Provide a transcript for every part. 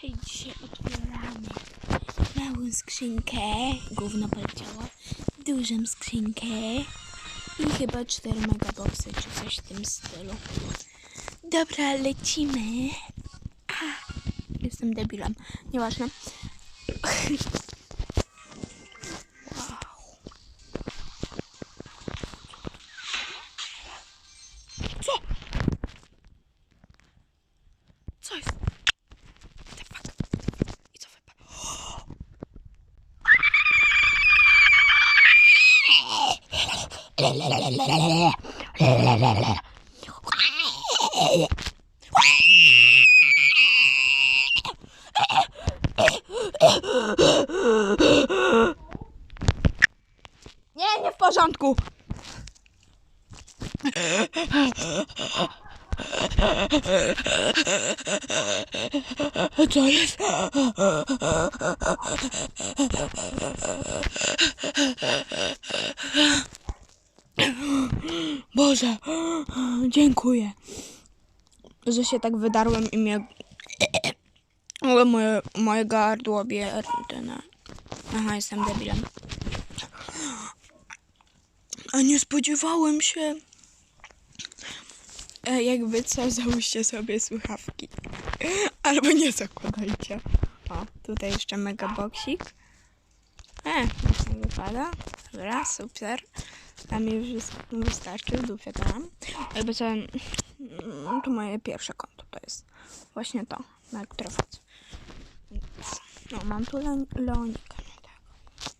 Hej, dzisiaj otwieramy małą skrzynkę, gówno poleciało, dużą skrzynkę i chyba 4 megaboxy czy coś w tym stylu. Dobra, lecimy. A, jestem debilem, nieważne. Wow. Co? Co jest? The fuck? I co wypadło? Nie, nie w porządku. Co jest? Boże, dziękuję, że się tak wydarłem i mnie... Ale moje, moje gardło bierne. Aha, jestem debilem. A nie spodziewałem się. E, jakby co, załóżcie sobie słuchawki. Albo nie zakładajcie. O, tutaj jeszcze megaboksik. E, właśnie wypada. Dobra, super. Dla mnie już wystarczy, w dupie to mam. Jakby co, mm, to moje pierwsze konto to jest właśnie to, na które wchodzę. No, mam tu Le- Leonika. No, tak.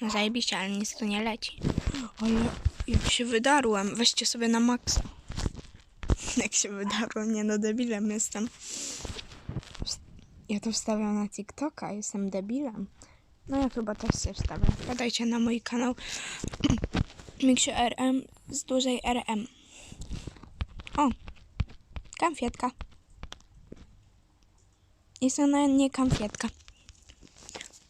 no zajebiście, ale nic tu nie leci. Ale jak się wydarłem, weźcie sobie na maksa. Jak się wydarłem, nie no debilem jestem. Ja to wstawiam na TikToka, jestem debilem. No ja chyba też się wstawiam. Wpadajcie na mój kanał Miksiu RM z dużej RM. O, konfietka. Jest ona nie konfietka.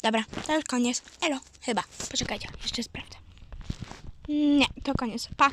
Dobra, to już koniec. Elo, chyba. Poczekajcie, jeszcze sprawdzę. Nie, to koniec. Pa.